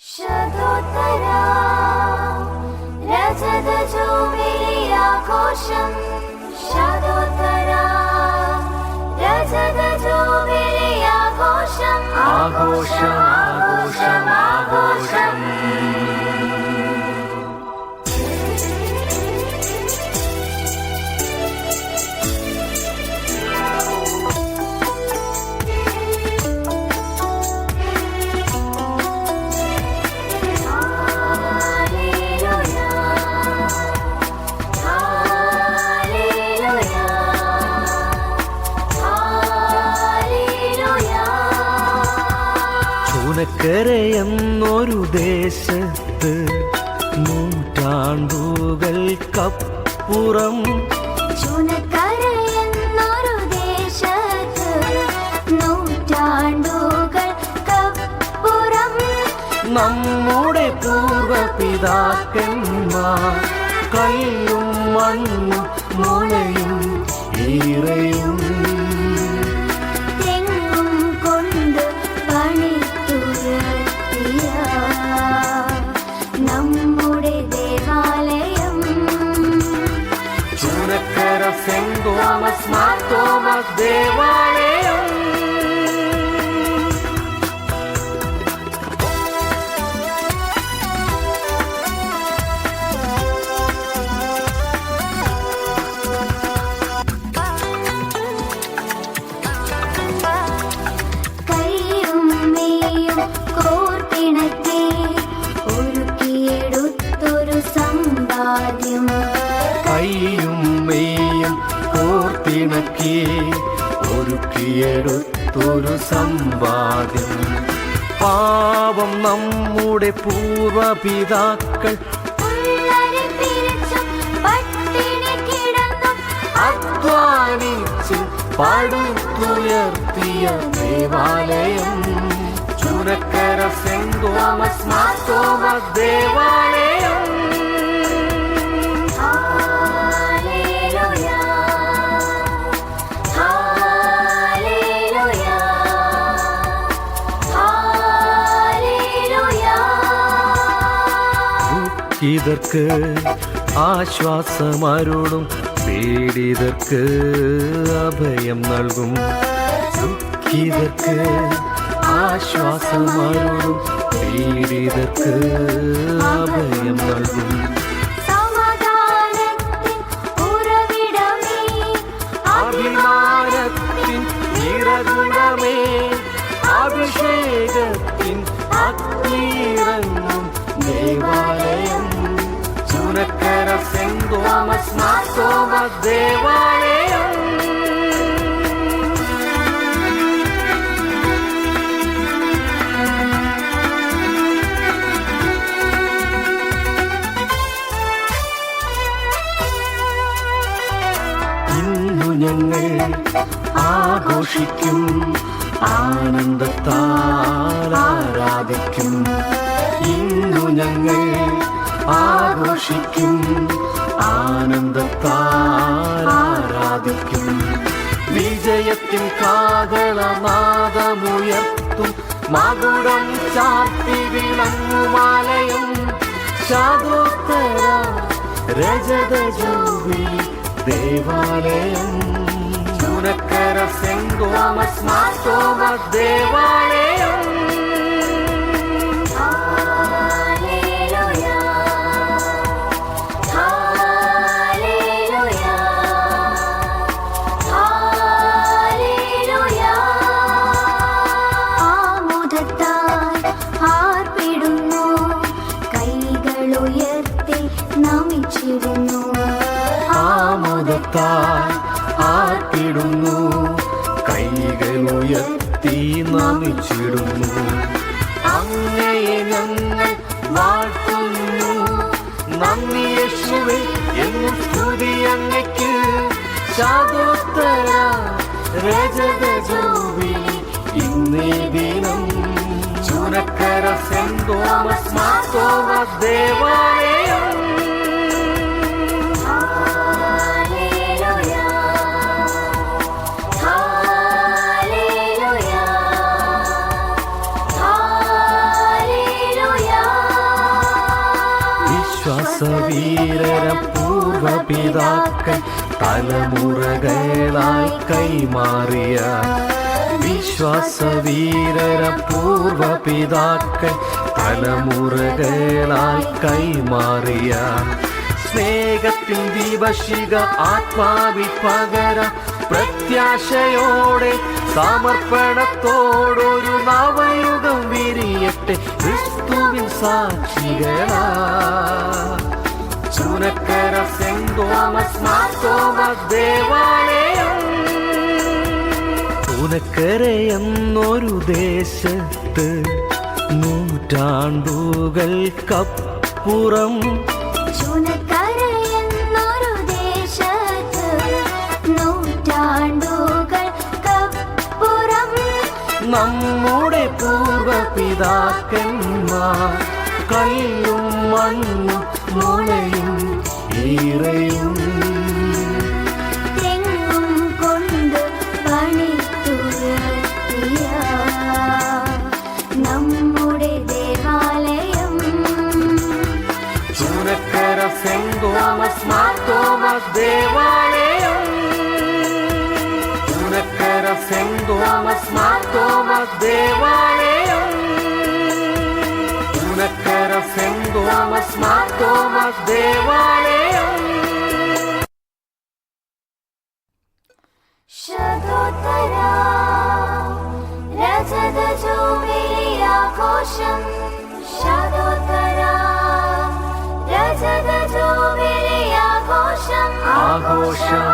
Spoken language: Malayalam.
ശതോത്തരാ രജത ജൂബിലി ആഘോഷം. ശതോത്തരാ എന്നൊരു ദേശത്ത് നൂറ്റാണ്ടുകൾക്കപ്പുറം നമ്മുടെ പൂർവപിതാക്കന്മാർ കല്ലും മണ്ണും മുളയും ഈറയും സെന്റ് തോമസ് ഒരുക്കിയെടുത്തൊരു സമ്പാദ്യം പാവം നമ്മുടെ പൂർവപിതാക്കൾ അധ്വാനിച്ച് പടുത്തുയർത്തിയ ദേവാലയം. ചുരക്കര സെന്റ് തോമസ് ദേവാലയം. ഹല്ലേലൂയ ഇതർക്ക് ആശ്വാസമരുളും. പീഡിതർക്ക് അഭയം നൽകും. ദുഃഖിതർക്ക് ആശ്വാസമരുളും. പീഡിതർക്ക് അഭയം നൽകും. അഭിമാനത്തിൻ നിറകുടമേ അഭിഷേകത്തിൻ അഗ്നിറങ്ങും ദേവാലയം. ചുനക്കര സെന്റ് തോമസ് മാർ ദേവാലയം. ഇന്നു ഞങ്ങൾ ആഘോഷിക്കും ആനന്ദത്താൽ ആരാധിക്കും. ഇന്നു ഞങ്ങൾ ആഘോഷിക്കും ആനന്ദത്താൽ ആരാധിക്കും. വിജയത്തിൻ കാകളനാദമുയർത്തും മകുടം ചാർത്തി വിളങ്ങുമാലയം ശാദോത്തര രജത ജൂബിലി ദേവാലയം. ചുരക്കര സെന്റ് തോമസ് ദേവാലയം. നമിച്ചിടുന്നു ആമോദത്താൽ ആത്തിടുന്നു കൈകൾ ഉയർത്തി നമിച്ചിടുന്നു. അങ്ങയെ ഞങ്ങൾ വാഴ്ത്തുന്നു. നന്ദി യേശുവേ എന്നും സ്തുതി അങ്ങയ്ക്ക്. ശാദോത്തര രജത ജൂബിലി ഇന്നേ ദിനം Churakkara Saint Thomas Mar Thomas ദേവാലയം. വിശ്വാസവീരര പൂർവപിതാക്കൾ തലമുറകളായി കൈമാറിയ വിശ്വാസവീരര പൂർവപിതാക്കൾ തലമുറകളായി കൈമാറിയ സ്നേഹത്തിൻ ദീപശിക ആത്മാവിൽ പകര പ്രത്യാശയോടെ സമർപ്പണത്തോടൊരു നവയുഗം വിരിയട്ടെ ക്രിസ്തുവിൻ സാക്ഷികളാ. എന്നൊരു ദേശത്ത് നൂറ്റാണ്ടുകൾക്കപ്പുറം കപ്പുറം. നമ്മുടെ പൂർവപിതാക്കന്മാർ കല്ലും മണ്ണും മുളയും ഈറയും തെങ്ങും കൊണ്ട് പണിതുയർത്തിയ നമ്മുടെ ദേവാലയം. Chunakkara Saint Thomas Mar Thomas ദേവാലയം. Chunakkara Saint Thomas Mar Thomas ദേവാലയം. സെന്റ് തോമസ് മാർ തോമസ് ദേവാലയം. ശതോത്തര രജത ജൂബിലി ആഘോഷം ശതോത്തര രജത ജൂബിലി ആഘോഷം ആഘോഷം